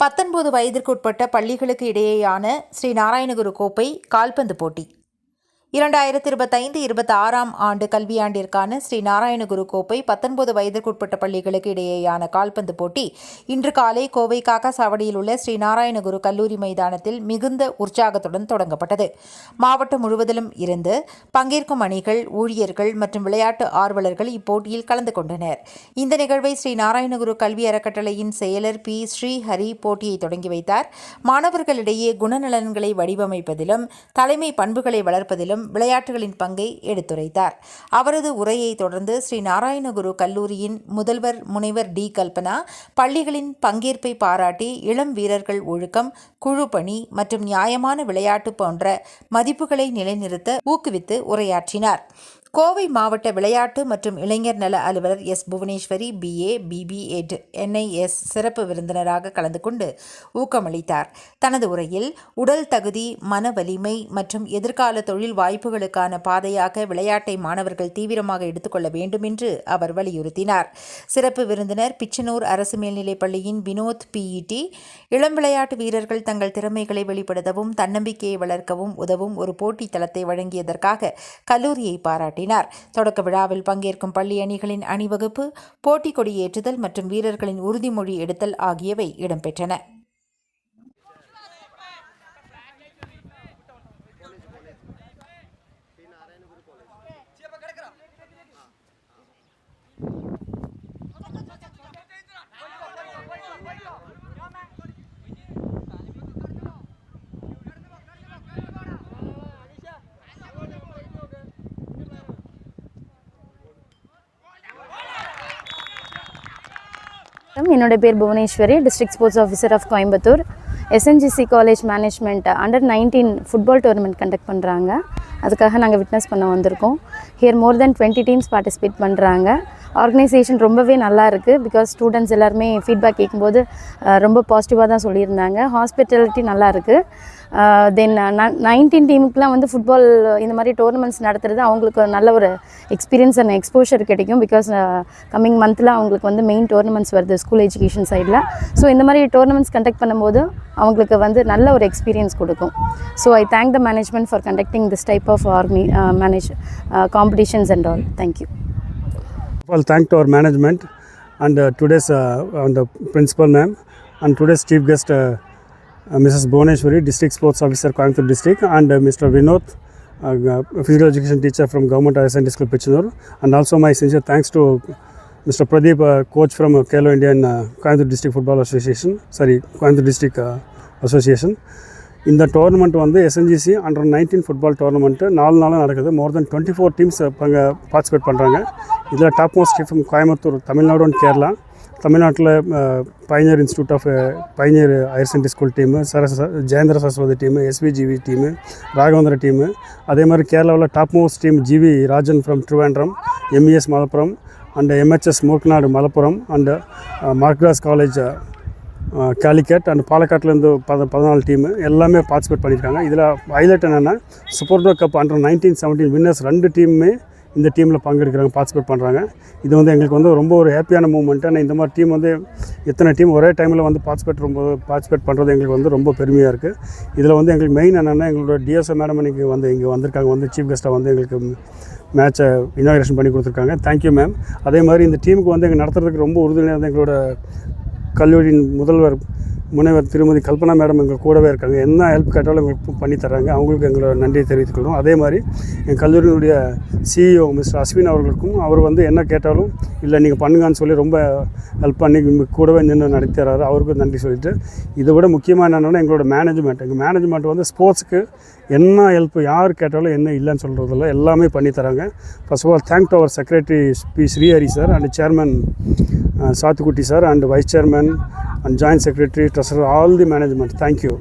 பத்தொன்பது வயதிற்குட்பட்ட பள்ளிகளுக்கு இடையேயான ஸ்ரீ நாராயணகுரு கோப்பை கால்பந்து போட்டி. இரண்டாயிரத்தி இருபத்தைந்து இருபத்தி ஆறாம் ஆண்டு கல்வியாண்டிற்கான ஸ்ரீ நாராயணகுரு கோப்பை பத்தொன்பது வயதிற்குட்பட்ட பள்ளிகளுக்கு இடையேயான கால்பந்து போட்டி இன்று காலை கோவை காக்காசாவடியில் உள்ள ஸ்ரீ நாராயணகுரு கல்லூரி மைதானத்தில் மிகுந்த உற்சாகத்துடன் தொடங்கப்பட்டது. மாவட்டம் முழுவதிலும் இருந்து பங்கேற்கும் அணிகள் ஊழியர்கள் மற்றும் விளையாட்டு ஆர்வலர்கள் இப்போட்டியில் கலந்து கொண்டனர். இந்த நிகழ்வை ஸ்ரீ நாராயணகுரு கல்வி அறக்கட்டளையின் செயலர் பி. ஸ்ரீஹரி போட்டியை தொடங்கி வைத்தார். மாணவர்களிடையே குணநலன்களை வடிவமைப்பதிலும் தலைமை பண்புகளை வளர்ப்பதிலும் விளையாட்டுகளின் பங்கை எடுத்துரைத்தார். அவரது உரையை தொடர்ந்து ஸ்ரீ நாராயணகுரு கல்லூரியின் முதல்வர் முனைவர் டி. கல்பனா பள்ளிகளின் பங்கேற்பை பாராட்டி இளம் வீரர்கள் ஒழுக்கம் குழு பணி மற்றும் நியாயமான விளையாட்டு போன்ற மதிப்புகளை நிலைநிறுத்த ஊக்குவித்து உரையாற்றினார். கோவை மாவட்ட விளையாட்டு மற்றும் இளைஞர் நல அலுவலர் S. Bhuvaneswari BA BPEd NIS சிறப்பு விருந்தினராக கலந்து கொண்டு ஊக்கமளித்தார். தனது உரையில் உடல் தகுதி மன வலிமை மற்றும் எதிர்கால தொழில் வாய்ப்புகளுக்கான பாதையாக விளையாட்டை மாணவர்கள் தீவிரமாக எடுத்துக்கொள்ள வேண்டும் என்று அவர் வலியுறுத்தினார். சிறப்பு விருந்தினர் பிச்சனூர் அரசு மேல்நிலைப் பள்ளியின் வினோத் பிஇடி இளம் விளையாட்டு வீரர்கள் தங்கள் திறமைகளை வெளிப்படுத்தவும் தன்னம்பிக்கையை வளர்க்கவும் உதவும் ஒரு போட்டி தளத்தை வழங்கியதற்காக கல்லூரியை பாராட்டினார். தொடக்க விழாவில் பங்கேற்கும் பள்ளி அணிகளின் அணிவகுப்பு போட்டி கொடியேற்றுதல் மற்றும் வீரர்களின் உறுதிமொழி எடுத்தல் ஆகியவை இடம்பெற்றன. வணக்கம். என்னோட பேர் Bhuvaneswari district sports officer of Coimbatore SNGC college management under nineteen football tournament conduct பண்ணுறாங்க அதுக்காக நாங்கள் விட்னஸ் பண்ண வந்திருக்கோம். Here more then twenty teams participate பண்ணுறாங்க ஆர்கனைசேஷன் ரொம்பவே நல்லா இருக்குது பிகாஸ் ஸ்டூடெண்ட்ஸ் எல்லாருமே ஃபீட்பேக் கேட்கும்போது ரொம்ப பாசிட்டிவாக தான் சொல்லியிருந்தாங்க. ஹாஸ்பிட்டாலிட்டி நல்லா இருக்குது தென் நைன்டீன் டீமுக்குலாம் வந்து ஃபுட்பால் இந்த மாதிரி டோர்னமெண்ட்ஸ் நடத்துறது அவங்களுக்கு ஒரு நல்ல ஒரு எக்ஸ்பீரியன்ஸ் அண்ட் எக்ஸ்போஷர் கிடைக்கும். பிகாஸ் கம்மிங் மந்த்தில் அவங்களுக்கு வந்து மெயின் டோர்னமெண்ட்ஸ் வருது ஸ்கூல் எஜுகேஷன் சைடில் ஸோ இந்த மாதிரி டோர்னமெண்ட்ஸ் கண்டக்ட் பண்ணும்போது அவங்களுக்கு வந்து நல்ல ஒரு எக்ஸ்பீரியன்ஸ் கொடுக்கும். So I thank the management for conducting this type of ஆர்கனி manage competitions and all thank you Well, thank to our management and uh, today's uh, and the principal ma'am and today's chief guest uh, uh, Mrs. Bhuvaneshwari, district sports officer Coimbatore district and uh, Mr. Vinod, uh, uh, physical education teacher from government higher secondary school Pichanur and also my sincere thanks to Mr. Pradeep, uh, coach from uh, Kelo Indian uh, Coimbatore district football association, sorry Coimbatore district uh, association. இந்த tournament வந்து SNGC under nineteen football tournament நாலு நாளாக நடக்குது more than twenty four teams அங்கே participate பண்ணுறாங்க இதில் top most from Coimbatore Tamil Nadu and Kerala. தமிழ்நாட்டில் pioneer institute of pioneer higher secondary school team Saraswati Jayendra Saraswathi team SVGV team Raghavendra team அதே மாதிரி கேரளாவில் top most team GV Rajan from Trivandrum MES Malappuram and MHS Mookkanadu Malappuram and மார்க்ராஸ் college Calicut and பாலக்காட்லேருந்து பத பதினாலு team எல்லாமே participate பண்ணியிருக்காங்க. இதில் highlight என்னென்னா Subroto cup under nineteen seventeen winners ரெண்டு டீமுமே இந்த டீமில் பங்கெடுக்கிறாங்க பார்ட்டிசிபேட் பண்ணுறாங்க இது வந்து எங்களுக்கு வந்து ரொம்ப ஒரு ஹாப்பியான மூமெண்ட் ஆனால் இந்த மாதிரி டீம் வந்து எத்தனை டீம் ஒரே டைமில் வந்து பார்ட்டிசிபேட் ரொம்ப பார்ட்டிசிபேட் பண்ணுறது எங்களுக்கு வந்து ரொம்ப பெருமையாக இருக்குது இதில் வந்து எங்களுக்கு மெயின் என்னென்னா எங்களோட டிஎஸ்ஓ மேடம் இன்னைக்கு வந்து இங்கே வந்திருக்காங்க. வந்து சீஃப் கெஸ்ட்டாக வந்து எங்களுக்கு மேட்சை இனாகிரேஷன் பண்ணி கொடுத்துருக்காங்க. தேங்க்யூ மேம் அதே மாதிரி இந்த டீமுக்கு வந்து எங்கள் நடத்துறதுக்கு ரொம்ப உறுதுணையாக இருந்த எங்களோட கல்லூரியின் முதல்வர் முனைவர் திருமதி கல்பனா மேடம் எங்கள் கூடவே இருக்காங்க. என்ன ஹெல்ப் கேட்டாலும் எங்களுக்கு பண்ணி அவங்களுக்கு எங்களோட நன்றியை தெரிவித்துக்கொள்கிறோம். அதே மாதிரி எங்கள் கல்லூரியினுடைய சிஇஓ மிஸ்டர் அஸ்வின் அவர்களுக்கும் அவர் வந்து என்ன கேட்டாலும் இல்லை நீங்கள் பண்ணுங்கன்னு சொல்லி ரொம்ப ஹெல்ப் பண்ணி கூடவே நின்று நடத்தி அவருக்கும் நன்றி சொல்லிட்டு. இதை விட முக்கியமாக என்னென்னா எங்களோட மேனேஜ்மெண்ட் எங்கள் மேனேஜ்மெண்ட் வந்து ஸ்போர்ட்ஸுக்கு என்ன ஹெல்ப் யார் கேட்டாலும் என்ன இல்லைன்னு சொல்கிறதில்ல எல்லாமே பண்ணி தராங்க. First of all thank to our secretary P Srihari sir and chairman Sathukutty sir and vice chairman and joint secretary treasurer all the management thank you